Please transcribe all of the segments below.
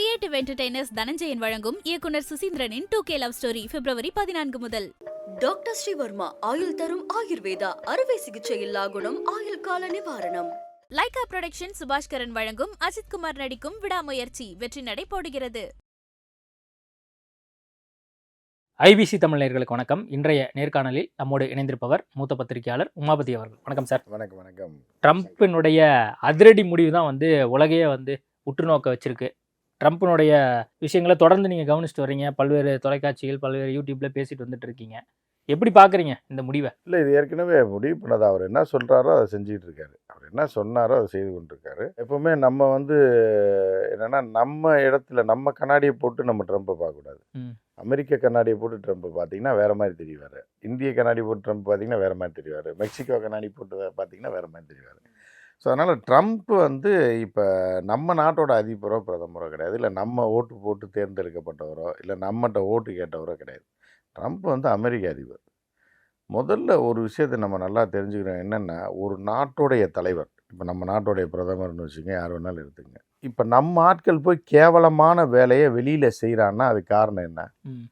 Creative entertainers Dhananjayan வழங்கும் இயக்குனர் சுசீந்திரனின் two K love story February பதினான்கு முதல். டாக்டர் ஸ்ரீவர்மா ஆயுள் தரும் ஆயுர்வேதா அறுவை சிகிச்சை இல்லா குணம் ஆயுள் கால நிவாரணம். லைகா புரொடக்ஷன் சுபாஷ்கரன் வழங்கும் அஜித் குமார் நடிக்கும் விடாமுயற்சி வெற்றி நடை போடுகிறது. ஐபிசி தமிழ் நேயர்களுக்கு வணக்கம். இன்றைய நேர்காணலில் நம்மோடு இணைந்திருப்பவர் மூத்த பத்திரிகையாளர் உமாபதி அவர்கள். வணக்கம் சார். வணக்கம் வணக்கம். ட்ரம்ப்பினுடைய அதிரடி முடிவு தான் வந்து உலகையே வந்து உற்று நோக்க வச்சிருக்கு. ட்ரம்ப்பினுடைய விஷயங்களை தொடர்ந்து நீங்கள் கவனிச்சுட்டு வர்றீங்க. பல்வேறு தொலைக்காட்சிகள் பல்வேறு யூடியூப்ல பேசிட்டு வந்துட்டு இருக்கீங்க. எப்படி பார்க்குறீங்க இந்த முடிவை? இல்லை இது ஏற்கனவே முடிவு பண்ணது. அவர் என்ன சொல்கிறாரோ அதை செஞ்சுக்கிட்டு இருக்காரு. அவர் என்ன சொன்னாரோ அதை செய்து கொண்டிருக்காரு. எப்பவுமே நம்ம வந்து என்னன்னா நம்ம இடத்துல நம்ம கண்ணாடியை போட்டு நம்ம ட்ரம்ப்பை பார்க்கக்கூடாது. அமெரிக்க கண்ணாடியை போட்டு ட்ரம்ப்பை பார்த்தீங்கன்னா வேற மாதிரி தெரிவார். இந்திய கண்ணாடி போட்டு ட்ரம்ப் பார்த்தீங்கன்னா வேற மாதிரி தெரிவார். மெக்சிகோ கண்ணாடி போட்டு பார்த்தீங்கன்னா வேற மாதிரி தெரிவார். ஸோ அதனால் ட்ரம்ப் வந்து இப்போ நம்ம நாட்டோட அதிபரோ பிரதமரோ கிடையாது. இல்லை நம்ம ஓட்டு போட்டு தேர்ந்தெடுக்கப்பட்டவரோ இல்லை நம்மகிட்ட ஓட்டு கேட்டவரோ கிடையாது. ட்ரம்ப் வந்து அமெரிக்க அதிபர். முதல்ல ஒரு விஷயத்தை நம்ம நல்லா தெரிஞ்சுக்கிறோம் என்னென்னா ஒரு நாட்டுடைய தலைவர். இப்போ நம்ம நாட்டுடைய பிரதமர்னு வச்சுங்க யார் வேணாலும் எடுத்துங்க இப்போ நம்ம ஆட்கள் போய் கேவலமான வேலையை வெளியில் செய்கிறான்னா அது காரணம் என்ன.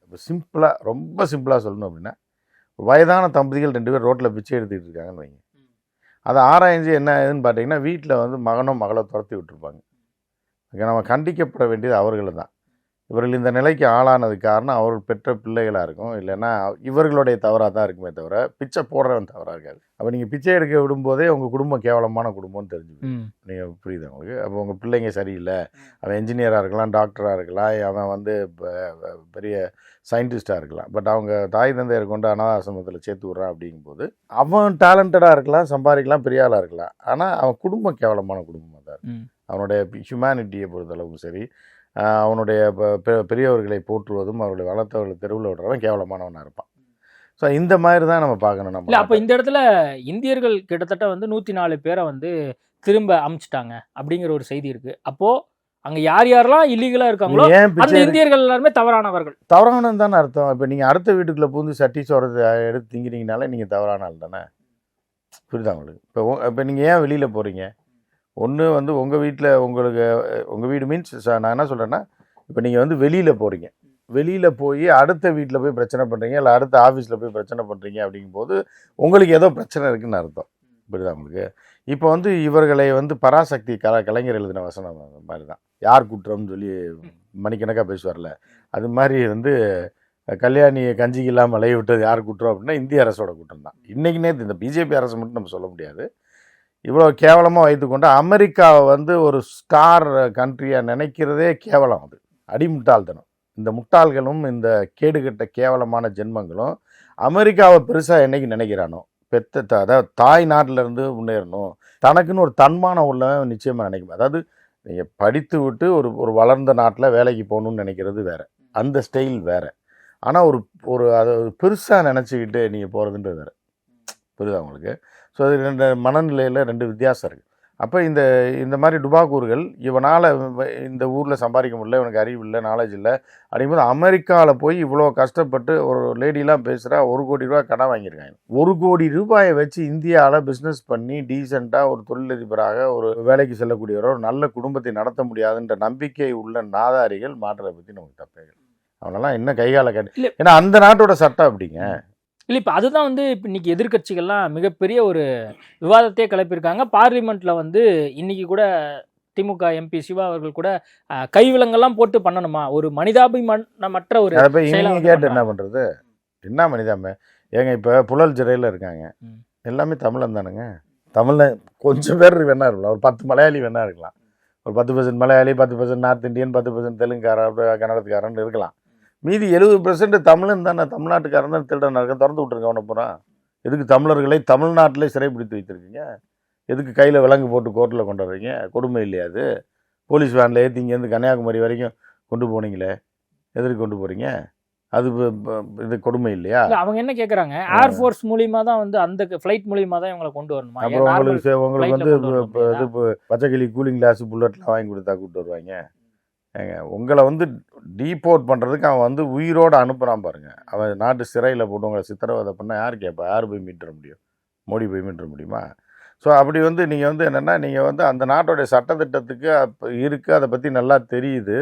இப்போ சிம்பிளாக ரொம்ப சிம்பிளாக சொல்லணும் அப்படின்னா வயதான தம்பதிகள் ரெண்டு பேர் ரோட்டில் பிச்சை எடுத்துக்கிட்டு இருக்காங்கன்னு வைங்க. அதை ஆராய்ஞ்சு என்ன ஏதுன்னு பார்த்தீங்கன்னா வீட்டில் வந்து மகனோ மகளோ துரத்தி விட்டுருப்பாங்க. இங்க நம்ம கண்டிக்கப்பட வேண்டியது அவர்கள் தான் இவர்கள் இந்த நிலைக்கு ஆளானது காரணம் அவர்கள் பெற்ற பிள்ளைகளாக இருக்கும். இல்லைன்னா இவர்களுடைய தவறாக தான் இருக்குமே தவிர பிச்சை போடுறவன் தவறாக இருக்காது. அப்போ நீங்கள் பிச்சை எடுக்க விடும்போதே உங்கள் குடும்பம் கேவலமான குடும்பம்னு தெரிஞ்சுக்கணும் ம். நீங்கள் புரியுது உங்களுக்கு? அப்போ உங்கள் பிள்ளைங்க சரியில்லை. அவன் என்ஜினியராக இருக்கலாம் டாக்டராக இருக்கலாம் அவன் வந்து பெரிய சயின்டிஸ்டாக இருக்கலாம். பட் அவங்க தாய் தந்தையர் கொண்டு அனாதாசிரமத்தில் சேர்த்து விட்றான் அப்படிங்கும்போது அவன் டேலண்டடாக இருக்கலாம் சம்பாதிக்கலாம் பெரிய ஆளாக இருக்கலாம். ஆனால் அவன் குடும்பம் கேவலமான குடும்பமாக தான். அவனுடைய ஹியூமனிட்டியை பொறுத்தளவுக்கும் சரி அவனுடைய பெரியவர்களை போற்றுவதும் அவர்களை வளர்த்தவர்களை தெருவில் விடுறவன் கேவலமானவனாக இருப்பான். ஸோ இந்த மாதிரி தான் நம்ம பார்க்கணும் நம்ம இல்லை அப்போ இந்த இடத்துல இந்தியர்கள் கிட்டத்தட்ட வந்து நூற்றி நாலு பேரை வந்து திரும்ப அமுச்சிட்டாங்க அப்படிங்கிற ஒரு செய்தி இருக்கு. அப்போ அங்க யார் யாரெல்லாம் இல்லீகலா இருக்காங்களோ அந்த இந்தியர்கள் எல்லாருமே தவறானவர்கள். தவறானது தானே அர்த்தம். இப்போ நீங்கள் அடுத்த வீட்டுக்குள்ளே பூந்து சட்டி சோறதை எடுத்து திங்கிறீங்கனாலே நீங்கள் தவறான ஆள் தானே? புரியுதா உங்களுக்கு? இப்போ இப்போ நீங்கள் ஏன் வெளியில் போகிறீங்க ஒன்று வந்து உங்கள் வீட்டில் உங்களுக்கு உங்கள் வீடு மீன்ஸ் நான் என்ன சொல்கிறேன்னா இப்போ நீங்கள் வந்து வெளியில் போகிறீங்க வெளியில் போய் அடுத்த வீட்டில் போய் பிரச்சனை பண்ணுறீங்க இல்லை அடுத்த ஆஃபீஸில் போய் பிரச்சனை பண்ணுறீங்க அப்படிங்கும்போது உங்களுக்கு ஏதோ பிரச்சனை இருக்குதுன்னு அர்த்தம். புரியுதா உங்களுக்கு? இப்போ வந்து இவர்களை வந்து பராசக்தி கல கலைஞர் எழுதின வசனம் அந்த மாதிரி தான் யார் குற்றம்னு சொல்லி மணிக்கணக்காக பேசுவார்ல. அது மாதிரி வந்து கல்யாணியை கஞ்சிக்கு இல்லாமல் விட்டது யார் குற்றம் அப்படின்னா இந்திய அரசோட குற்றம் தான். இன்றைக்கி நேற்று இந்த பிஜேபி அரசு மட்டும் நம்ம சொல்ல முடியாது. இவ்வளோ கேவலமாக வைத்துக்கொண்டு அமெரிக்காவை வந்து ஒரு ஸ்டார் கண்ட்ரியாக நினைக்கிறதே கேவலம் அது. அடிமுட்டாள்தனம். இந்த முட்டாள்களும் இந்த கேடுகட்ட கேவலமான ஜென்மங்களும் அமெரிக்காவை பெருசாக என்னைக்கு நினைக்கிறானோ? பெத்த அதாவது தாய் நாட்டில் இருந்து முன்னேறணும். தனக்குன்னு ஒரு தன்மானம் உள்ளவன் நிச்சயமாக நினைக்கும். அதாவது நீங்கள் படித்து விட்டு ஒரு ஒரு வளர்ந்த நாட்டில் வேலைக்கு போகணும்னு நினைக்கிறது வேறு. அந்த ஸ்டைல் வேறு. ஆனால் ஒரு ஒரு அதை பெருசாக நினச்சிக்கிட்டு நீங்கள் போகிறதுன்றது வேறு. புரியுதா உங்களுக்கு? ஸோ அது ரெண்டு மனநிலையில் ரெண்டு வித்தியாசம் இருக்குது அப்போ இந்த இந்த மாதிரி டுபாக்கூர்கள் இவனால் இந்த ஊரில் சம்பாதிக்க முடியல இவனுக்கு அறிவு இல்லை நாலேஜ் இல்லை அப்படிங்கும்போது அமெரிக்காவில் போய் இவ்வளோ கஷ்டப்பட்டு ஒரு லேடிலாம் பேசுகிறா ஒரு கோடி ரூபாய் கடன் வாங்கியிருக்காங்க ஒரு கோடி ரூபாயை வச்சு இந்தியாவில் பிஸ்னஸ் பண்ணி டீசெண்டாக ஒரு தொழிலதிபராக ஒரு வேலைக்கு செல்லக்கூடியவரோ ஒரு நல்ல குடும்பத்தை நடத்த முடியாதுன்ற நம்பிக்கை உள்ள நாதாரிகள் மாற்றத்தை பற்றி நமக்கு தப்பே இல்லை. அவனெல்லாம் என்ன கைகால. கட்டு ஏன்னா அந்த நாட்டோட சட்டம் அப்படிங்க இல்ல இப்ப அதுதான் வந்து இப்ப இன்னைக்கு எதிர்க்கட்சிகள்லாம் மிகப்பெரிய ஒரு விவாதத்தையே கிளப்பியிருக்காங்க. பார்லிமெண்ட்ல வந்து இன்னைக்கு கூட திமுக எம்பி சிவா அவர்கள் கூட கைவிலங்கெல்லாம் போட்டு பண்ணணுமா? ஒரு மனிதாபிமானமற்ற ஒரு என்ன. பண்ணுறது என்ன மனிதாமே ஏங்க இப்போ புழல் சிறையில் இருக்காங்க. எல்லாமே தமிழன் தானுங்க. தமிழ்ல கொஞ்சம் பேர் வேணா இருக்கலாம். ஒரு பத்து மலையாளி வேணா இருக்கலாம். ஒரு பத்து பர்சன்ட் மலையாளி பத்து பர்சன்ட் நார்த் இந்தியன் பத்து பர்சன்ட் அப்புறம் கன்னடத்துக்காரன் இருக்கலாம். மீதி எழுபது பர்சன்ட் தமிழன் தானே தமிழ்நாட்டுக்காரன் தான் திருடன். இருக்க திறந்து விட்டுருங்க அவனை பூரா. எதுக்கு தமிழர்களை தமிழ்நாட்டிலே சிறைப்பிடித்து வைத்திருக்கீங்க? எதுக்கு கையில் விலங்கு போட்டு கோர்ட்டில் கொண்டு வர்றீங்க? கொடுமை இல்லையா அது? போலீஸ் வேனில் ஏற்றி இங்கேருந்து கன்னியாகுமரி வரைக்கும் கொண்டு போனீங்களே. எதற்கு கொண்டு போகிறீங்க அது இது கொடுமை இல்லையா? இல்ல, அவங்க என்ன கேக்குறாங்க? ஏர் ஃபோர்ஸ் மூலியமா தான் வந்து அந்த ஃபிளைட் மூலியமா தான் இவங்களை கொண்டு வரணுமா? அப்புறம் உங்களுக்கு உங்களுக்கு வந்து இது பச்சைக்கிளி கூலிங் கிளாஸ் புல்லட்லாம் வாங்கி கொடுத்தா கூப்பிட்டு வருவாங்க. ஏங்க உங்களை வந்து டீபோர்ட் பண்ணுறதுக்கு அவன் வந்து உயிரோடு அனுப்புகிறான் பாருங்கள் அவன் நாட்டு சிறையில் போட்டு உங்களை சித்திரவதை பண்ணால் யார் கேட்பா யார் போய் மீட்டுற முடியும்? மோடி போய் மீட்டுற முடியுமா? ஸோ அப்படி வந்து நீங்கள் வந்து என்னென்னா நீங்கள் வந்து அந்த நாட்டோடைய சட்டத்திட்டத்துக்கு அப்போ இருக்குது அதை பற்றி நல்லா தெரியுது.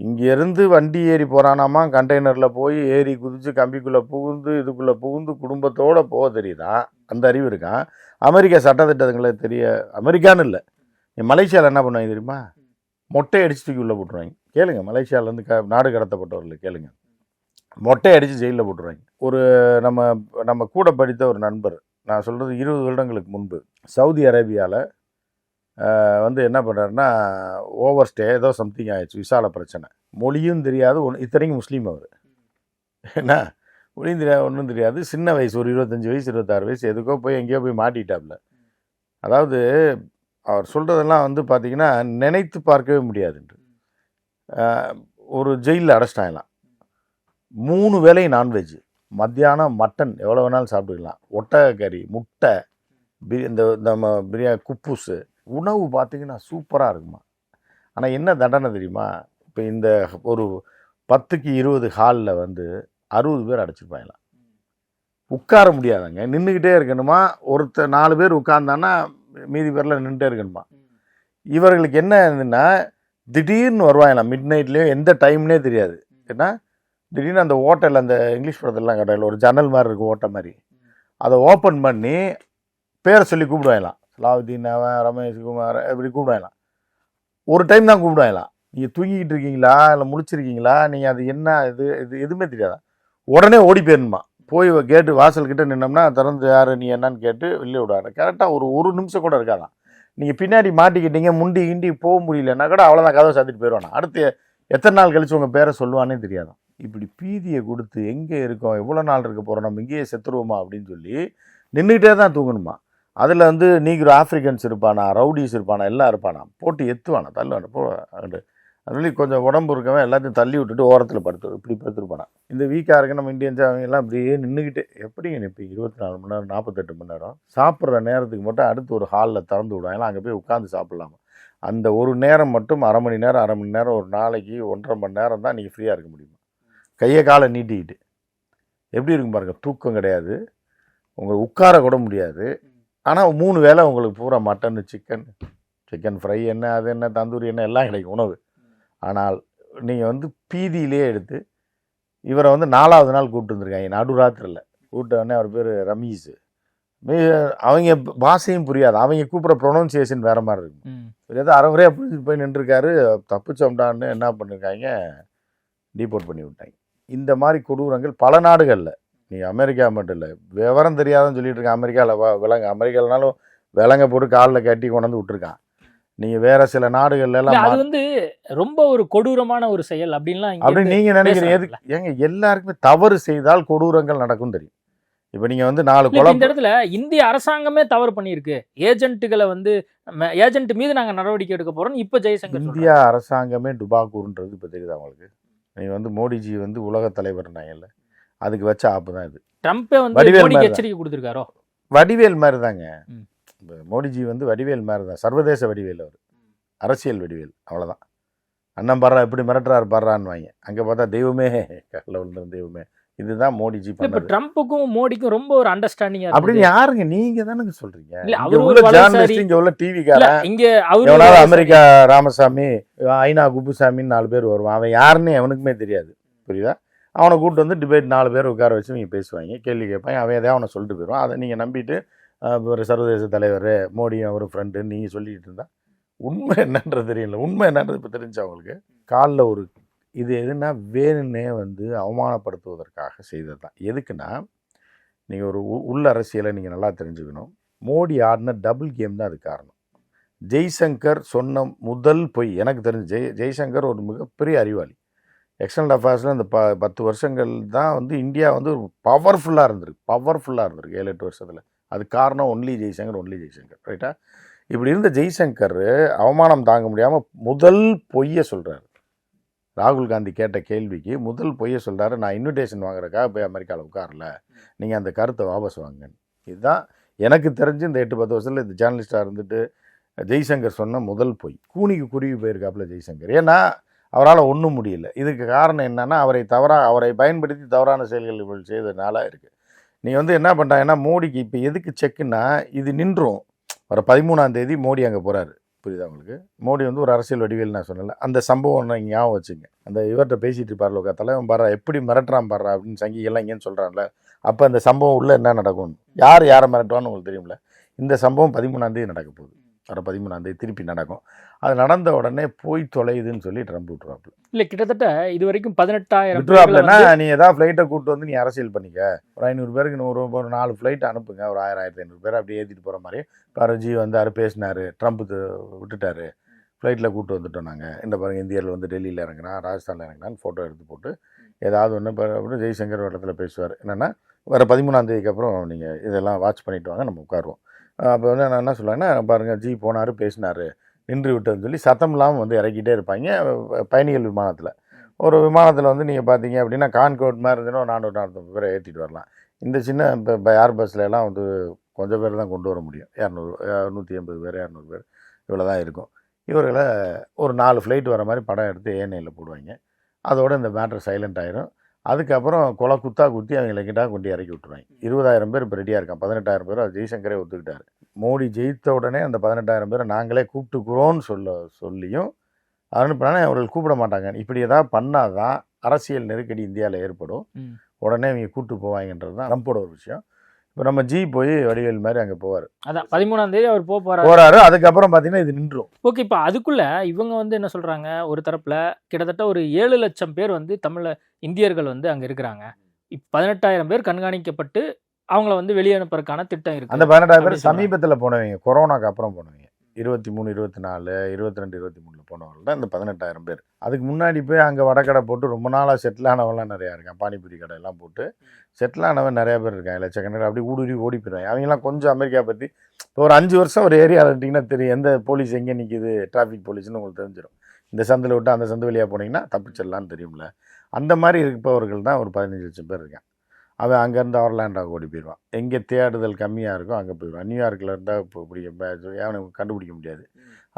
இங்கேருந்து வண்டி ஏறி போகிறானாமா கண்டெய்னரில் போய் ஏறி குதித்து கம்பிக்குள்ளே புகுந்து இதுக்குள்ளே புகுந்து குடும்பத்தோடு போக தெரியுதான் அந்த அறிவு இருக்கான் அமெரிக்கா சட்டத்திட்டங்களை தெரிய அமெரிக்கான்னு இல்லை. நீ மலேசியாவில் என்ன பண்ணுவாங்க தெரியுமா? மொட்டை அடித்து தூக்கி உள்ளே போட்டுருவாங்க. கேளுங்க மலேசியாவிலேருந்து க நாடு கடத்தப்பட்டவர்கள் கேளுங்க. மொட்டை அடித்து ஜெயிலில் போட்டுருவாங்க. ஒரு நம்ம நம்ம கூட படித்த ஒரு நண்பர் நான் சொல்கிறது இருபது வருடங்களுக்கு முன்பு சவுதி அரேபியாவில் வந்து என்ன பண்ணுறாருன்னா ஓவர் ஸ்டே ஏதோ சம்திங் ஆயிடுச்சு விசால பிரச்சனை. மொழியும் தெரியாது ஒன்று இத்தனைக்கும் முஸ்லீம் அவர். என்ன? மொழியும் தெரியாது ஒன்றும் தெரியாது. சின்ன வயசு ஒரு இருபத்தஞ்சி வயசு இருபத்தாறு வயசு எதுக்கோ போய் எங்கேயோ போய் மாட்டிட்டாப்புல. அதாவது அவர் சொல்கிறதெல்லாம் வந்து பார்த்தீங்கன்னா நினைத்து பார்க்கவே முடியாதுன்று ஒரு ஜெயிலில் அடைச்சிட்டாங்களாம் மூணு வேலை நான்வெஜ் மத்தியானம் மட்டன் எவ்வளோ வேணாலும் சாப்பிட்டுக்கலாம். ஒட்டகக்கறி முட்டை பிரி இந்த நம்ம பிரியா குப்பூஸு. உணவு பார்த்தீங்கன்னா சூப்பராக இருக்குமா? ஆனால் என்ன தண்டனை தெரியுமா? இப்போ இந்த ஒரு பத்துக்கு இருபது ஹாலில் வந்து அறுபது பேர் அடைச்சிருப்பாங்களாம். உட்கார முடியாதாங்க. நின்றுக்கிட்டே இருக்கணுமா? ஒருத்தர் நாலு பேர் உட்கார்ந்தான்னா மீதி பேரில் நின்றுட்டே இருக்கணுமா? இவர்களுக்கு என்ன இருந்துன்னா திடீர்னு வருவாங்களாம் மிட் நைட்லேயும் எந்த டைம்னே தெரியாது. ஏன்னா திடீர்னு அந்த ஓட்டல் அந்த இங்கிலீஷ் படத்துலலாம் கடையில் ஒரு ஜன்னல் மாதிரி இருக்கும் ஓட்டை மாதிரி. அதை ஓப்பன் பண்ணி பேரை சொல்லி கூப்பிடுவாங்களாம். சலாவுதீன் அவன் ரமேஷ் குமார் இப்படி கூப்பிடுவாங்களாம். ஒரு டைம் தான் கூப்பிடுவாங்களாம். நீங்கள் தூங்கிக்கிட்டு இருக்கீங்களா? இல்லை முழிச்சிருக்கீங்களா? நீங்கள் அது என்ன இது இது எதுவுமே தெரியாதா? உடனே ஓடி போயிடணுமா? போய் கேட்டு வாசல் கிட்டே நின்னோம்னா திறந்து யார் நீ என்னன்னு கேட்டு வெளியே விடுவாங்க. கரெக்டாக ஒரு ஒரு நிமிஷம் கூட இருக்காதான் நீங்கள் பின்னாடி மாட்டிக்கிட்டீங்க முண்டி கிண்டி போக முடியலன்னா கூட அவ்வளோதான் கதவை சாத்திட்டு போயிடுவானா அடுத்து எத்தனை நாள் கழிச்சு உங்கள் பேரை சொல்லுவானே தெரியாதான் இப்படி பீதியை கொடுத்து எங்கே இருக்கோம் எவ்வளோ நாள் இருக்க போகிறோம் நம்ம இங்கேயே செத்துருவோமா அப்படின்னு சொல்லி நின்றுக்கிட்டே தான் தூங்கணுமா? அதில் வந்து நீக்ரோ ஆஃப்ரிக்கன்ஸ் இருப்பானா ரவுடிஸ் இருப்பானா எல்லாம் இருப்பானா? போட்டு எத்துவானா தள்ளுவானா போ அதனால கொஞ்சம் உடம்பு இருக்கவன் எல்லாத்தையும் தள்ளி விட்டுட்டு ஓரத்தில் படுத்து இப்படி படுத்துருப்பானா. இந்த வீக்காக இருக்க நம்ம இந்தியன்ஸ் அவங்க எல்லாம் அப்படியே நின்றுக்கிட்டு எப்படிங்க நிற்பீங்க இருபத்தி நாலு மணி நேரம் நாற்பத்தெட்டு மணி நேரம் சாப்பிட்ற நேரத்துக்கு மட்டும் அடுத்து ஒரு ஹாலில் திறந்து விடுவாங்க அங்கே போய் உட்காந்து சாப்பிட்லாமா? அந்த ஒரு நேரம் மட்டும் அரை மணி நேரம் அரை மணி நேரம் ஒரு நாளைக்கு ஒன்றரை மணி நேரம் தான் நீங்கள் ஃப்ரீயாக இருக்க முடியுமா? கையை காலை நீட்டிக்கிட்டு. எப்படி இருக்கும் பாருங்கள் தூக்கம் கிடையாது. உங்களை உட்கார கூட முடியாது. ஆனால் மூணு வேளை உங்களுக்கு பூரா மட்டன் சிக்கன் சிக்கன் ஃப்ரை என்ன அது என்ன தந்தூரி என்ன எல்லாம் கிடைக்கும் உணவு. ஆனால் நீங்கள் வந்து பீதியிலே எடுத்து இவரை வந்து நாலாவது நாள் கூப்பிட்டு வந்திருக்காங்க. நடுராத்திரில். கூப்பிட்ட உடனே அவர் பேர் ரமீஸ். அவங்க பாஷையும் புரியாது. அவங்க கூப்பிட்ற ப்ரொனவுன்சியேஷன் வேறு மாதிரி இருக்கும் ஏதோ அரைவரையாக புரிஞ்சு போய் நின்றுருக்காரு. தப்பிச்சோம்டான்னு என்ன பண்ணிருக்காங்க? டீபோர்ட் பண்ணி விட்டாங்க. இந்த மாதிரி கொடூரங்கள் பல நாடுகளில். நீங்கள் அமெரிக்கா மட்டும் இல்லை. விவரம் தெரியாதுன்னு சொல்லிட்டு இருக்க அமெரிக்காவில் விலங்கு. அமெரிக்காவிலனாலும் விலங்க போட்டு காலில் கட்டி கொண்டு வந்து விட்டுருக்கான். நீங்கள் வேற சில நாடுகள்ல அது வந்து ரொம்ப ஒரு கொடூரமான ஒரு செயல் அப்படின்லாம் அப்படின்னு நீங்கள் நினைக்கிறீங்க. எதுக்கு? ஏங்க எல்லாருக்குமே தவறு செய்தால் கொடூரங்கள் நடக்கும் தெரியும். இப்போ நீங்கள் வந்து நாலு கொலை இந்த இடத்துல இந்திய அரசாங்கமே தவறு பண்ணியிருக்கு. ஏஜென்ட்டுகளை வந்து ஏஜென்ட் மீது நாங்க நடவடிக்கை எடுக்க போறோம் இப்ப ஜெயசங்கர் இந்தியா அரசாங்கமே டுபாக்கூர்ன்றது இப்போ தெரியுதா உங்களுக்கு? நீங்கள் வந்து மோடிஜி வந்து உலக தலைவர்னாங்கல்ல அதுக்கு வச்ச ஆப்பு தான் இது. ட்ரம்ப்பே வந்து எச்சரிக்கை கொடுத்திருக்காரோ? வடிவேல் மாதிரி தாங்க. மோடிஜி வந்து வடிவேல் மாதிரி தான் சர்வதேச வடிவேல் அவர். அரசியல் வடிவேல் அவ்வளோதான் அண்ணன் பாடுறா எப்படி மிரட்டுறாரு பாடுறான்னு வாங்க அங்கே பார்த்தா தெய்வமே கடல விழுந்த தெய்வமே. இதுதான் மோடிஜி இப்ப ட்ரம்ப்புக்கும் மோடிக்கும் ரொம்ப ஒரு அண்டர்ஸ்டாண்டிங்கா அப்படின்னு யாருங்க நீங்க தானங்க சொல்றீங்க? இங்க உள்ள டிவி இங்க அவரு அமெரிக்கா ராமசாமி ஐநா குப்புசாமின்னு நாலு பேர் வருவான். அவன் யாருன்னு அவனுக்குமே தெரியாது. புரியுதா? அவனை கூப்பிட்டு வந்து டிபேட் நாலு பேர் உட்கார வச்சு நீங்கள் பேசுவாங்க. கேள்வி கேட்பாங்க. அவன் எதையா அவனை சொல்லிட்டு போயிடுவான். அதை நீங்கள் நம்பிட்டு ஒரு சர்வதேச தலைவர் மோடி அவர் ஃப்ரெண்டு நீங்கள் சொல்லிக்கிட்டு இருந்தா உண்மை என்னன்றது தெரியல. உண்மை என்னன்றது இப்போ தெரிஞ்சு அவங்களுக்கு காலில் ஒரு இது எதுனா வேணுன்னே வந்து அவமானப்படுத்துவதற்காக செய்தது தான். எதுக்குன்னா நீங்கள் ஒரு உ- உள்ள அரசியலை நீங்கள் நல்லா தெரிஞ்சுக்கணும். மோடி ஆடின டபுள் கேம் தான் அது காரணம். ஜெய்சங்கர் சொன்ன முதல் பொய் எனக்கு தெரிஞ்சு ஜெய் ஜெய்சங்கர் ஒரு மிகப்பெரிய அறிவாளி. எக்ஸ்டர்னல் அஃபேர்ஸில் இந்த ப பத்து வருஷங்கள் தான் வந்து இந்தியா வந்து ஒரு பவர்ஃபுல்லாக இருந்திருக்கு. பவர்ஃபுல்லாக இருந்திருக்கு. ஏழு எட்டு வருஷத்தில். அது காரணம் ஒன்லி ஜெய்சங்கர் ஒன்லி ஜெய்சங்கர் ரைட்டா இப்படி இருந்த ஜெய்சங்கர் அவமானம் தாங்க முடியாமல் முதல் பொய்யை சொல்கிறாரு ராகுல் காந்தி கேட்ட கேள்விக்கு முதல் பொய்யை சொல்கிறாரு நான் இன்விடேஷன் வாங்குறக்காக போய் அமெரிக்காவில் உட்காரல. நீங்கள் அந்த கருத்தை வாபஸ் வாங்கன்னு. இதுதான் எனக்கு தெரிஞ்சு இந்த எட்டு பத்து வருஷத்தில் இந்த ஜேர்னலிஸ்டாக இருந்துட்டு ஜெய்சங்கர் சொன்ன முதல் பொய். கூனிக்கு குருவி போயிருக்காப்புல ஜெய்சங்கர். ஏன்னா அவரால் ஒன்றும் முடியல. இதுக்கு காரணம் என்னன்னா அவரை தவறாக அவரை பயன்படுத்தி தவறான செயல்கள் இவள் செய்ததுனால இருக்குது நீ வந்து என்ன பண்ணுறாங்கன்னா மோடிக்கு இப்போ எதுக்கு செக்குன்னா இது நின்றும். வர பதிமூணாம் தேதி மோடி அங்கே போகிறாரு புரியுதா உங்களுக்கு? மோடி வந்து ஒரு அரசியல் வடிவேல் நான் சொன்னல அந்த சம்பவம் நான் ஞாபகம் வச்சுங்க அந்த இவர்கிட்ட பேசிட்டு இருப்பார் லோக்கா தலைவன் பாரு எப்படி மிரட்டுறான் பாரு அப்படின்னு சங்கிகள்லாம் இங்கேன்னு சொல்கிறான்ல அப்போ அந்த சம்பவம் உள்ளே என்ன நடக்கும் யார் யாரை மிரட்டுவான்னு உங்களுக்கு தெரியும்ல? இந்த சம்பவம் பதிமூணாந்தேதி நடக்க போகுது. வர பதிமூணாந்தேதி திருப்பி நடக்கும். அது நடந்த உடனே போய் தொலையுதுன்னு சொல்லி ட்ரம்ப் விட்டுருவாப்புல இல்ல கிட்டத்தட்ட இது வரைக்கும் பதினெட்டாயிரம் விட்டுருவாப்புலன்னா நீ ஏதாவது ஃப்ளைட்டை கூப்பிட்டு வந்து நீ அரசியல் பண்ணிக்க. ஒரு ஐநூறு பேருக்கு நூறு ஒரு நாலு ஃப்ளைட் அனுப்புங்க. ஒரு ஆயிரம் ஆயிரத்தி ஐநூறு பேர் அப்படியே ஏற்றிட்டு போகிற மாதிரி. பரஜி வந்தார் பேசினார். ட்ரம்ப் விட்டுட்டாரு. ஃப்ளைட்டில் கூப்பிட்டு வந்துட்டோம் நாங்கள் இந்த பாருங்க இந்தியாவில் வந்து டெல்லியில் இறங்குனா ராஜஸ்தானில் இறங்கினான்னு ஃபோட்டோ எடுத்து போட்டு ஏதாவது ஒன்று இப்போ ஜெய்சங்கர் இடத்துல பேசுவார். என்னென்னா வர பதிமூணாம் தேதிக்கு அப்புறம் நீங்கள் இதெல்லாம் வாட்ச் பண்ணிட்டு வாங்க. நம்ம உட்காருவோம். அப்போ வந்து நான் என்ன சொல்லுவேன்னா பாருங்கள் ஜி போனார் பேசினார் நின்று விட்டதுன்னு சொல்லி சத்தம் இல்லாமல் வந்து இறக்கிட்டே இருப்பாங்க பயணிகள் விமானத்தில். ஒரு விமானத்தில் வந்து நீங்கள் பார்த்தீங்க அப்படின்னா கான்கோட் மாதிரி இருந்துன்னா ஒரு நானூறு நானூற்றம்பது பேரை ஏற்றிட்டு வரலாம். இந்த சின்ன இப்போ ஏர் பஸ்லலாம் வந்து கொஞ்சம் பேர் தான் கொண்டு வர முடியும். இரநூறு நூற்றி எண்பது பேர் இரநூறு பேர் இவ்வளோ தான் இருக்கும். இவர்களை ஒரு நாலு ஃப்ளைட் வர மாதிரி படம் எடுத்து ஏஎன்ஐயில் போடுவாங்க. அதோட இந்த மேட்ரு சைலண்ட் ஆயிரும். அதுக்கப்புறம் கொலை குத்தா குத்தி அவங்களை கிட்ட கொண்டு இறக்கி விட்டுருவாங்க. இருபதாயிரம் பேர் இப்போ ரெடியாக இருக்கான். பதினெட்டாயிரம் பேர் அது ஜெய்சங்கரே ஒத்துக்கிட்டாரு. மோடி ஜெயித்த உடனே அந்த பதினெட்டாயிரம் பேரை நாங்களே கூப்பிட்டுக்குறோன்னு சொல்ல சொல்லியும் அனுப்பினா அவர்கள் கூப்பிட மாட்டாங்க. இப்படி ஏதாவது பண்ணாதான் அரசியல் நெருக்கடி இந்தியாவில் ஏற்படும். உடனே இவங்க கூப்பிட்டு போவாங்கன்றது தான் ட்ரம்ப்போட ஒரு விஷயம். இப்போ நம்ம ஜி போய் வடிவேல் மாதிரி அங்கே போவார். அதான் பதிமூணாம் தேதி அவர் போக போறாரு. போறாரு அதுக்கப்புறம் பார்த்தீங்கன்னா இது நின்றும். ஓகே இப்போ அதுக்குள்ள இவங்க வந்து என்ன சொல்றாங்க ஒரு தரப்புல கிட்டத்தட்ட ஒரு ஏழு லட்சம் பேர் வந்து தமிழ இந்தியர்கள் வந்து அங்க இருக்கிறாங்க. இப்போ பதினெட்டாயிரம் பேர் கண்காணிக்கப்பட்டு அவங்கள வந்து வெளியே அனுப்புறதுக்கான திட்டம் இருக்கு. அந்த பதினெட்டாயிரம் பேர். சமீபத்தில் போனவங்க கொரோனாக்கு அப்புறம் போனவங்க. இருபத்தி மூணு இருபத்தி நாலு இருபத்தி ரெண்டு இருபத்தி மூணில் போனவர்கள் தான் இந்த பதினெட்டாயிரம் பேர். அதுக்கு முன்னாடி போய் அங்கே வடக்கடை போட்டு ரொம்ப நாளாக செட்டில் ஆனவங்களாம் நிறையா இருக்கான். பானிபூரி கடை எல்லாம் போட்டு செட்டில் ஆனவன் நிறையா பேர் இருக்காங்க லட்சக்கணக்கில் அப்படி ஊடுருவி ஓடி போயிடுவாங்க. அவங்களாம் கொஞ்சம் அமெரிக்கா பற்றி இப்போ ஒரு அஞ்சு வருஷம் ஒரு ஏரியா இருந்தீங்கன்னா தெரியும். எந்த போலீஸ் எங்கே நிற்கிது டிராஃபிக் போலீஸ்னு உங்களுக்கு தெரிஞ்சிடும் இந்த சந்தில் விட்டு அந்த சந்து வழியாக போனீங்கன்னா தப்பிச்சிடலான்னு தெரியும்ல. அந்த மாதிரி இருப்பவர்கள் தான் ஒரு பதினஞ்சு லட்சம் பேர் இருக்கான் அவன் அங்கேருந்து அவர்லாண்டாக ஓடி போயிடுவான். எங்கே தேடுதல் கம்மியாக இருக்கோ அங்கே போயிடுவான். நியூயார்க்கில் இருந்தால் இப்போ பிடிக்க அவனுக்கு கண்டுபிடிக்க முடியாது.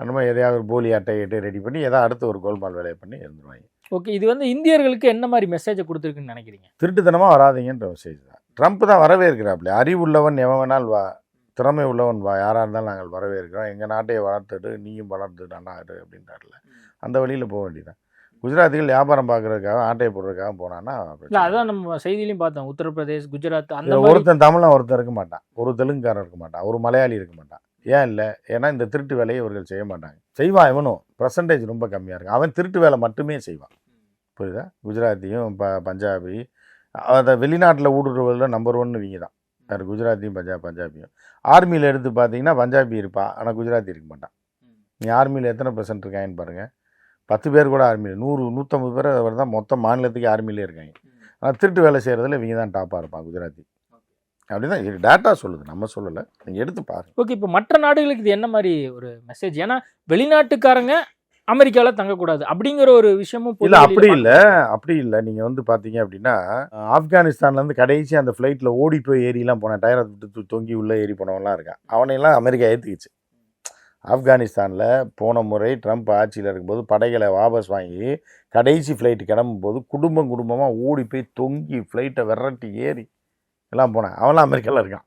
அந்த மாதிரி எதையாவது ஒரு போலி அட்டை கிட்டே ரெடி பண்ணி எதாவது அடுத்து ஒரு கோல்மால் வேலையை பண்ணி இருந்துருவாங்க. ஓகே இது வந்து இந்தியர்களுக்கு என்ன மாதிரி மெசேஜை கொடுத்துருக்குன்னு நினைக்கிறீங்க? திருட்டுத்தனமாக வராதீங்கன்ற மெசேஜ் தான். ட்ரம்ப் தான் வரவேற்கிறாப்புல. அறிவுள்ளவன் எவன் வேணாலும் வா திறமை உள்ளவன் வா யாராக இருந்தாலும் நாங்கள் வரவேற்கிறோம். எங்கள் நாட்டையை வளர்த்துட்டு நீயும் வளர்த்துட்டு அண்ணா இரு அப்படின்றாருல. அந்த வழியில் போக வேண்டியதான் குஜராத்திகள் வியாபாரம் பார்க்கறதுக்காக ஆட்டையை போடுறதுக்காக போனான்னா இல்ல அதான் நம்ம செய்தியிலையும் பார்த்தோம். உத்தரப்பிரதேஷ் குஜராத் அந்த ஒருத்தன் தமிழன் ஒருத்தன் இருக்க மாட்டான். ஒரு தெலுங்குக்காரன் இருக்க மாட்டான். ஒரு மலையாளி இருக்க மாட்டான். ஏன் இல்லை? ஏன்னா இந்த திருட்டு வேலையை இவர்கள் செய்ய மாட்டாங்க. செய்வான் இவனும். பர்சன்டேஜ் ரொம்ப கம்மியாக இருக்கும் அவன் திருட்டு வேலை மட்டுமே செய்வான். புரியுதா? குஜராத்தியும் ப பஞ்சாபி அதை வெளிநாட்டில் ஊடுருவதில் நம்பர் ஒன் இவங்க தான். வேறு குஜராத்தியும் பஞ்சாப் பஞ்சாபியும். ஆர்மியில் எடுத்து பார்த்தீங்கன்னா பஞ்சாபி இருப்பான் ஆனால் குஜராத்தி இருக்க மாட்டான். நீ ஆர்மியில் எத்தனை பெர்சன்ட் இருக்காங்கன்னு பாருங்கள் பத்து பேர் கூட ஆர்மியில் நூறு நூற்றம்பது பேர் அவர் தான் மொத்த மாநிலத்துக்கு ஆர்மியிலே இருக்காங்க. ஆனால் திருட்டு வேலை செய்கிறதுல இவங்க தான் டாப்பாக இருப்பான் குஜராத்தி. அப்படிதான் இது டேட்டா சொல்லுது நம்ம சொல்லலை. நீங்கள் எடுத்து பாருங்க. ஓகே இப்போ மற்ற நாடுகளுக்கு இது என்ன மாதிரி ஒரு மெசேஜ் ஏன்னா வெளிநாட்டுக்காரங்க அமெரிக்கால தங்கக்கூடாது அப்படிங்கிற ஒரு விஷயமும் இல்லை அப்படி இல்லை அப்படி இல்லை. நீங்கள் வந்து பார்த்தீங்க அப்படின்னா ஆப்கானிஸ்தான்லேருந்து கடைசி அந்த ஃப்ளைட்டில் ஓடி போய் ஏறிலாம் போனேன் டயரை விட்டு தொங்கி உள்ளே ஏறி போனவன்லாம் இருக்கான். அவனையெல்லாம் அமெரிக்கா ஏற்றுக்கிச்சு ஆப்கானிஸ்தானில் போன முறை ட்ரம்ப் ஆட்சியில் இருக்கும்போது படைகளை வாபஸ் வாங்கி கடைசி ஃப்ளைட்டு கிளம்பும்போது குடும்பம் குடும்பமாக ஓடி போய் தொங்கி ஃப்ளைட்டை விரட்டி ஏறி எல்லாம் போனேன். அவன்லாம் அமெரிக்காவில் இருக்கான்.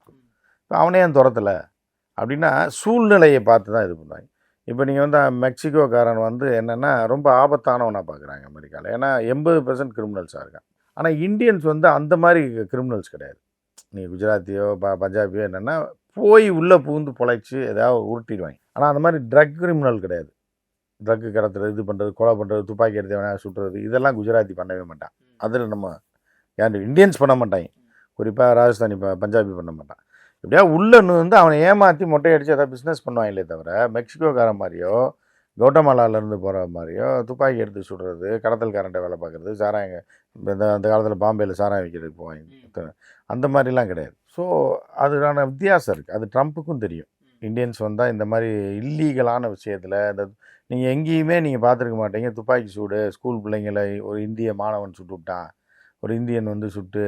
இப்போ அவனே ஏன் துரத்தலை அப்படின்னா சூழ்நிலையை பார்த்து தான் இது பண்ணுவாங்க. இப்போ நீங்கள் வந்து மெக்சிகோக்காரன் வந்து என்னென்னா ரொம்ப ஆபத்தானவனாக பார்க்குறாங்க அமெரிக்காவில் ஏன்னா எண்பது பர்சன்ட் கிரிமினல்ஸாக இருக்கான். ஆனால் இந்தியன்ஸ் வந்து அந்த மாதிரி கிரிமினல்ஸ் கிடையாது. நீ குஜராத்தியோ ப பஞ்சாபியோ என்னென்னா போய் உள்ளே பூந்து பொழைச்சி ஏதாவது உருட்டிடுவாங்க. ஆனால் அந்த மாதிரி ட்ரக் கிரிமினல் கிடையாது. ட்ரக்கு கடத்துறது இது பண்ணுறது கொலை பண்ணுறது துப்பாக்கி எடுத்து வேணா சுட்டுறது இதெல்லாம் குஜராத்தி பண்ணவே மாட்டான். அதில் நம்ம யார் இந்தியன்ஸ் பண்ண மாட்டாங்க. குறிப்பாக ராஜஸ்தானி பஞ்சாபி பண்ண மாட்டான். எப்படியா உள்ளன்னு வந்து அவனை ஏமாற்றி மொட்டை அடித்து ஏதாவது பிஸ்னஸ் பண்ணுவாங்களே தவிர மெக்சிகோக்காரன் மாதிரியோ கௌட்டமாலாலேருந்து போகிற மாதிரியோ துப்பாக்கி எடுத்து சுடுறது கடத்தல்காரன்ட்ட வேலை பார்க்குறது சாராயங்க இந்த அந்த காலத்தில் பாம்பேயில் சாராயம் விற்கிறதுக்கு போவாங்க. அந்த மாதிரிலாம் கிடையாது. ஸோ அதுக்கான வித்தியாசம் இருக்குது அது ட்ரம்ப்புக்கும் தெரியும். இந்தியன்ஸ் வந்தால் இந்த மாதிரி இல்லீகலான விஷயத்தில் இந்த நீங்கள் எங்கேயுமே நீங்கள் பார்த்துருக்க மாட்டீங்க. துப்பாக்கி சூடு ஸ்கூல் பிள்ளைங்களை ஒரு இந்திய மாணவன் சுட்டு விட்டான். ஒரு இந்தியன் வந்து சுட்டு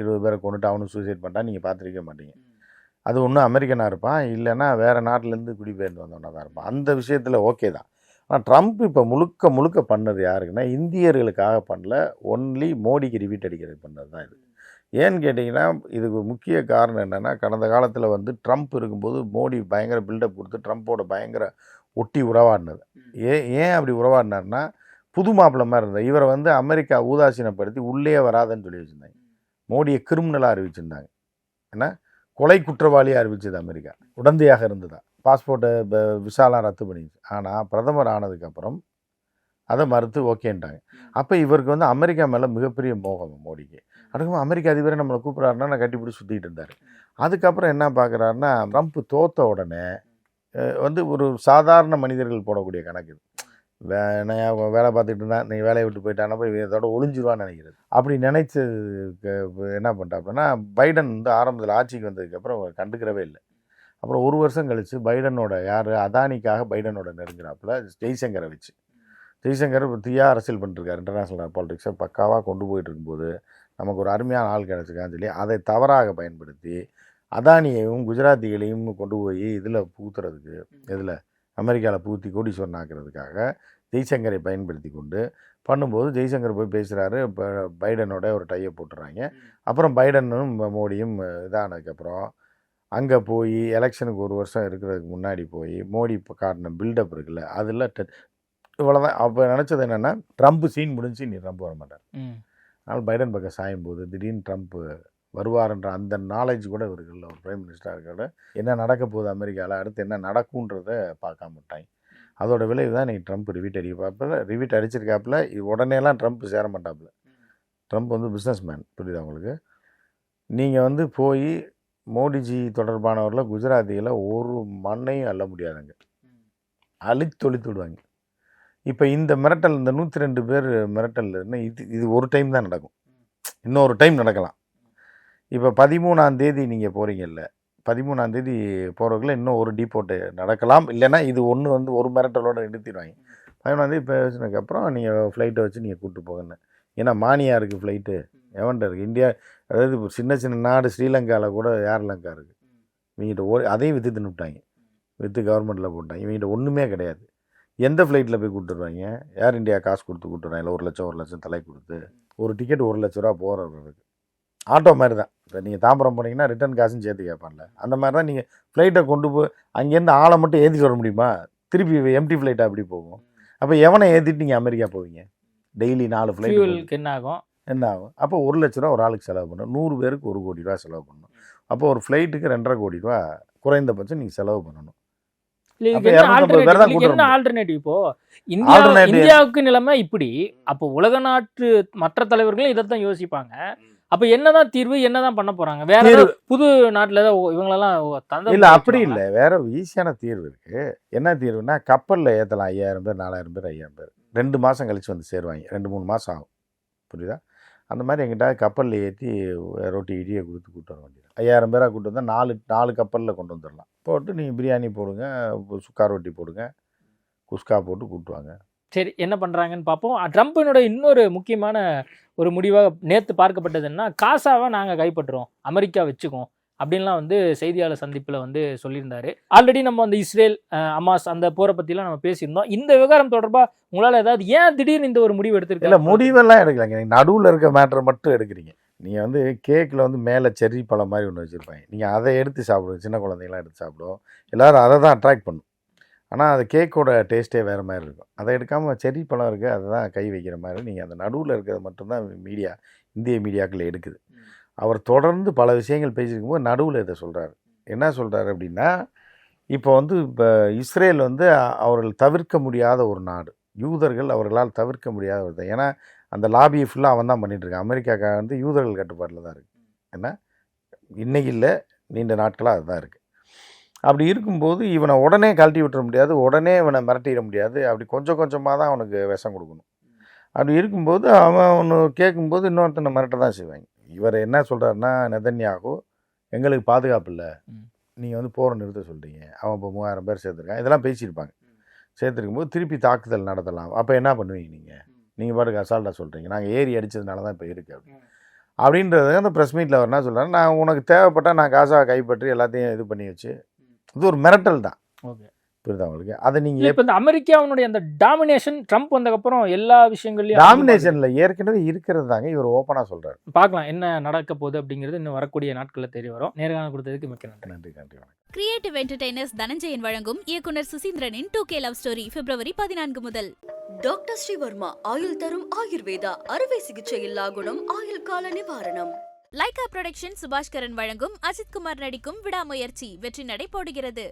இருபது பேரை கொண்டுட்டு அவனும் சூசைட் பண்ணிட்டான் நீங்கள் பார்த்துருக்க மாட்டீங்க. அது ஒன்றும் அமெரிக்கனாக இருப்பான் இல்லைன்னா வேறு நாட்டிலேருந்து குடிபெயர்ந்து வந்தவனா தான் இருப்பான். அந்த விஷயத்தில் ஓகே தான். ஆனால் ட்ரம்ப் இப்போ முழுக்க முழுக்க பண்ணது யாருக்குன்னா இந்தியர்களுக்காக பண்ணல ஒன்லி மோடிக்கு ரிவீட் அடிக்கிறது பண்ணது தான் இது. ஏன்னு கேட்டிங்கன்னா இதுக்கு முக்கிய காரணம் என்னென்னா கடந்த காலத்தில் வந்து ட்ரம்ப் இருக்கும்போது மோடி பயங்கர பில்டப் கொடுத்து ட்ரம்ப்போட பயங்கர ஒட்டி உறவாடினது ஏன் ஏன் அப்படி உறவாடினார்னா புது மாப்பிள்ளை மாதிரி இருந்தார். இவரை வந்து அமெரிக்கா ஊதாசீனப்படுத்தி உள்ளே வராதுன்னு சொல்லி வச்சுருந்தாங்க. மோடியை கிரிமினலாக அறிவிச்சிருந்தாங்க. என்ன? கொலை குற்றவாளியாக அறிவிச்சது அமெரிக்கா. உடந்தையாக இருந்ததா. பாஸ்போர்ட்டை விசாலாம் ரத்து பண்ணிச்சு ஆனால் பிரதமர் ஆனதுக்கப்புறம் அதை மறுத்து ஓகேன்ட்டாங்க அப்போ இவருக்கு வந்து அமெரிக்கா மேலே மிகப்பெரிய மோகம் மோடிக்கு. அதுக்கப்புறம் அமெரிக்க அதிபரை நம்மளை கூப்பிட்றாருன்னா நான் கட்டிப்பிடி சுற்றிட்டு இருந்தார். அதுக்கப்புறம் என்ன பார்க்குறாருன்னா ட்ரம்ப் தோத்த உடனே வந்து ஒரு சாதாரண மனிதர்கள் போடக்கூடிய கணக்கு இது. வே நான் அவன் வேலை பார்த்துட்டு இருந்தான் நீ வேலையை விட்டு போயிட்டானா போய் இதோட ஒளிஞ்சிருவான்னு நினைக்கிறது. அப்படி நினைச்சு என்ன பண்ணிட்டாப்புலன்னா பைடன் வந்து ஆரம்பத்தில் ஆட்சிக்கு வந்ததுக்கப்புறம் கண்டுக்கிறவே இல்லை. அப்புறம் ஒரு வருஷம் கழித்து பைடனோட யார் அதானிக்காக பைடனோட நெருங்குறாப்புல ஜெய்சங்கரை வச்சு. ஜெய்சங்கர் இப்போ தீயா அரசியல் பண்ணிருக்காரு இன்டர்நேஷ்னல் பாலிடிக்ஸை பக்காவாக கொண்டு போயிட்டு இருக்கும்போது நமக்கு ஒரு அருமையான ஆள் கிடச்சிருக்கான்னு சொல்லி அதை தவறாக பயன்படுத்தி அதானியையும் குஜராத்திகளையும் கொண்டு போய் இதில் பூத்துறதுக்கு இதில் அமெரிக்காவில் பூத்தி கோடீஸ்வரன் ஆக்கிறதுக்காக ஜெய்சங்கரை பயன்படுத்தி கொண்டு பண்ணும்போது ஜெய்சங்கர் போய் பேசுகிறாரு இப்போ பைடனோட ஒரு டையை போட்டுறாங்க. அப்புறம் பைடனும் மோடியும் இதானதுக்கப்புறம் அங்கே போய் எலெக்ஷனுக்கு ஒரு வருஷம் இருக்கிறதுக்கு முன்னாடி போய் மோடி இப்போ காட்டின பில்டப் இருக்குல்ல அதில் இவ்வளோதான் அப்போ நினச்சது என்னென்னா ட்ரம்ப் சீன் முடிஞ்சு நீ ட்ரம்ப் வர மாட்டார். அதனால் பைடன் பக்கம் சாயும் போது திடீர்னு ட்ரம்ப் வருவார்ன்ற அந்த நாலேஜ் கூட இவர்கள் ஒரு பிரைம் மினிஸ்டராக இருக்கிற என்ன நடக்க போகுது அமெரிக்காவில் அடுத்து என்ன நடக்குன்றத பார்க்காம விட்டாங்க. அதோட விளைவு தான் நீ ட்ரம்ப் ரிவீட் அடிப்பாப்புல ரிவீட் அடிச்சிருக்காப்புல இது உடனேலாம் ட்ரம்ப் சேர மாட்டாப்புல. ட்ரம்ப் வந்து பிஸ்னஸ் மேன் புரியுதா உங்களுக்கு? நீங்கள் வந்து போய் மோடிஜி தொடர்பானவரில் குஜராத்தியில் ஒரு மண்ணையும் அள்ள முடியாதுங்க. அழித்தொழித்து விடுவாங்க. இப்போ இந்த மிரட்டல் இந்த நூற்றி ரெண்டு பேர் மிரட்டல் இது இது ஒரு டைம் தான் நடக்கும். இன்னொரு டைம் நடக்கலாம். இப்போ பதிமூணாம் தேதி நீங்கள் போகிறீங்கல்ல பதிமூணாம் தேதி போகிறவங்கள இன்னும் ஒரு டீபோட்டு நடக்கலாம். இல்லைன்னா இது ஒன்று வந்து ஒரு மிரட்டலோடு நிறுத்திடுவாங்க. பதிமூணாம் தேதி பேசினதுக்கப்புறம் நீங்கள் ஃப்ளைட்டை வச்சு நீங்கள் கூப்பிட்டு போகணும் ஏன்னா மானியா இருக்குது ஃப்ளைட்டு எவன்ட்ட இருக்குது இந்தியா அதாவது இப்போ சின்ன சின்ன நாடு ஸ்ரீலங்காவில் கூட ஏர்லங்கா இருக்குது இவங்கிட்ட ஓ அதையும் விற்று தின்னுட்டாங்க வித்து கவர்மெண்ட்டில் போட்டாங்க. இவங்கிட்ட ஒன்றுமே கிடையாது. எந்த ஃப்ளைட்டில் போய் கூப்பிட்டுருவாங்க? ஏர் இந்தியா காசு கொடுத்து கூப்பிட்டுறாங்க இல்லை ஒரு லட்சம் ஒரு லட்சம் தலை கொடுத்து. ஒரு டிக்கெட் ஒரு லட்ச ரூபா போகிறவங்களுக்கு ஆட்டோ மாதிரி தான் இப்போ நீங்கள் தாம்பரம் போனீங்கன்னா ரிட்டர்ன் காசும் சேர்த்து கேட்பான்ல. அந்த மாதிரி தான் நீங்கள் ஃப்ளைட்டை கொண்டு போய் அங்கேருந்து ஆளை மட்டும் ஏற்றிட்டு வர முடியுமா? திருப்பி எம்டி ஃப்ளைட்டாக அப்படி போகும்? அப்போ எவனை ஏற்றிட்டு நீங்கள் அமெரிக்கா போவீங்க? டெய்லி நாலு ஃப்ளைட் என்ன ஆகும் என்ன ஆகும்? அப்போ ஒரு லட்ச ரூபா ஒரு ஆளுக்கு செலவு பண்ணணும் நூறு பேருக்கு ஒரு கோடி ரூபா செலவு பண்ணணும் அப்போ ஒரு ஃப்ளைட்டுக்கு ரெண்டரை கோடி ரூபா குறைந்தபட்சம் நீங்கள் செலவு பண்ணணும். என்ன 250 பேர் தான் ஆல்டர்னேட்டிவ் இப்போ? இந்தியா இந்தியாவுக்கு நிலைமை இப்படி. அப்போ உலக நாட்டு மற்ற தலைவர்களும் இதைத்தான் யோசிப்பாங்க. அப்ப என்னதான் தீர்வு என்னதான் பண்ண போறாங்க? வேற புது நாட்டுல இவங்களெல்லாம் இல்லை அப்படி இல்லை. வேற ஈஸியான தீர்வு இருக்கு. என்ன தீர்வுனா கப்பலில் ஏற்றலாம் ஐயாயிரம் பேர் நாலாயிரம் பேர் ஐயாயிரம் பேர். ரெண்டு மாதம் கழிச்சு வந்து சேருவாங்க. ரெண்டு மூணு மாதம் ஆகும். புரியுதா? அந்த மாதிரி எங்கிட்ட கப்பலில் ஏற்றி ரொட்டி இடியை கொடுத்து கூட்டு வர வேண்டியது ஐயாயிரம் பேராக கூட்டு வந்தால் நாலு நாலு கப்பலில் கொண்டு வந்துடலாம். போட்டு நீங்கள் பிரியாணி போடுங்க சுக்கா ரொட்டி போடுங்க குஸ்கா போட்டு கூட்டுவாங்க சரி என்ன பண்ணுறாங்கன்னு பார்ப்போம் ட்ரம்ப்பினோட இன்னொரு முக்கியமான ஒரு முடிவாக நேற்று பார்க்கப்பட்டதுன்னா காசாவை நாங்கள் கைப்பற்றுறோம். அமெரிக்கா வச்சுக்கோம். அப்படின்லாம் வந்து செய்தியாளர் சந்திப்பில் வந்து சொல்லியிருந்தாரு. ஆல்ரெடி நம்ம அந்த இஸ்ரேல் அமாஸ் அந்த போரை பற்றிலாம் நம்ம பேசியிருந்தோம். இந்த விவகாரம் தொடர்பாக உங்களால் ஏதாவது ஏன் திடீர்னு இந்த ஒரு முடிவு இல்லை எடுத்திருக்கீங்க முடிவெல்லாம் எடுக்கலாங்க. நீங்கள் நடுவில் இருக்க மேட்டரை மட்டும் எடுக்கிறீங்க. நீங்கள் வந்து கேக்கில் வந்து மேலே செர்ரி பழம் மாதிரி ஒன்று வச்சுருப்பாங்க. நீங்கள் அதை எடுத்து சாப்பிடுங்க. சின்ன குழந்தைங்களாம் எடுத்து சாப்பிடுவோம் எல்லோரும் அதை தான் அட்ராக்ட் பண்ணும். ஆனால் அது கேக்கோட டேஸ்ட்டே வேறு மாதிரி இருக்கும். அதை எடுக்காமல் செர்ரி பழம் இருக்குது அதை தான் கை வைக்கிற மாதிரி நீங்கள் அந்த நடுவில் இருக்கிறது மட்டும்தான் மீடியா இந்திய மீடியாக்கள் எடுக்குது. அவர் தொடர்ந்து பல விஷயங்கள் பேசியிருக்கும்போது நடுவில் இதை சொல்கிறாரு என்ன சொல்கிறாரு அப்படின்னா இப்போ வந்து இப்போ இஸ்ரேல் வந்து அவர்கள் தவிர்க்க முடியாத ஒரு நாடு. யூதர்கள் அவர்களால் தவிர்க்க முடியாத ஒரு ஏன்னா அந்த லாபியை ஃபுல்லாக அவன் தான் பண்ணிகிட்டு இருக்கான். அமெரிக்கா வந்து யூதர்கள் கட்டுப்பாட்டில் தான் இருக்குது என்ன? இன்றைக்கி இல்லை நீண்ட நாட்களாக அதுதான் இருக்குது அப்படி இருக்கும்போது இவனை உடனே கழட்டி விட்டுற முடியாது. உடனே இவனை மிரட்டிட முடியாது. அப்படி கொஞ்சம் கொஞ்சமாக தான் அவனுக்கு விஷம் கொடுக்கணும். அப்படி இருக்கும்போது அவன் ஒன்று கேட்கும்போது இன்னொருத்தனை மிரட்ட தான் செய்வாங்க. இவர் என்ன சொல்கிறாருன்னா நெதன்யாகு எங்களுக்கு பாதுகாப்பு இல்லை. நீங்கள் வந்து போரை நிறுத்த சொல்கிறீங்க அவன் இப்போ மூவாயிரம் பேர் சேர்த்துருக்கான் இதெல்லாம் பேசியிருப்பாங்க. சேர்த்துருக்கும் போது திருப்பி தாக்குதல் நடத்தலாம். அப்போ என்ன பண்ணுவீங்க நீங்கள் நீங்கள் பாட்டுக்கு அசால்ட்டாக சொல்கிறீங்க நாங்கள் ஏறி அடித்ததுனால தான் இப்போ இருக்குது அப்படி அப்படின்றது அந்த ப்ரெஸ் மீட்டில் அவர் என்ன சொல்கிறாரு நான் உனக்கு தேவைப்பட்டால் நான் காசாவை கைப்பற்றி எல்லாத்தையும் இது பண்ணி வச்சு இது ஒரு மிரட்டல் தான். ஓகே. புரியுதா உங்களுக்கு? அதை நீங்கள் இப்ப இந்த அமெரிக்காவினுடைய அந்த டாமினேஷன் ட்ரம்ப் வந்ததுக்கப்புறம் எல்லா விஷயங்கள்லயும் டாமினேஷனில் ஏற்கனவே இருக்கிறது தாங்க இவர் ஓப்பனாக சொல்கிறார் பார்க்கலாம் என்ன நடக்க போகுது அப்படிங்கிறது இன்னும் வரக்கூடிய நாட்கள்ல தெரிய வரும். நேர்காணல் கொடுத்ததுக்கு மிக்க நன்றி. நன்றி நன்றி வணக்கம். கிரியேட்டிவ் என்டர்டைனர்ஸ் தனஞ்சயன் வழங்கும் இயக்குனர் சுசீந்திரனின் two K love story February பதினான்கு முதல். டாக்டர் ஸ்ரீவர்மா ஆயுள் தரும் ஆயுர்வேதா அறுவை சிகிச்சை இல்லா குணம் ஆயுள் கால நிவாரணம் லைகா புரொடக்ஷன் சுபாஷ்கரன் வழங்கும் அஜித் குமார் நடிக்கும் விடாமுயற்சி வெற்றி நடை போடுகிறது.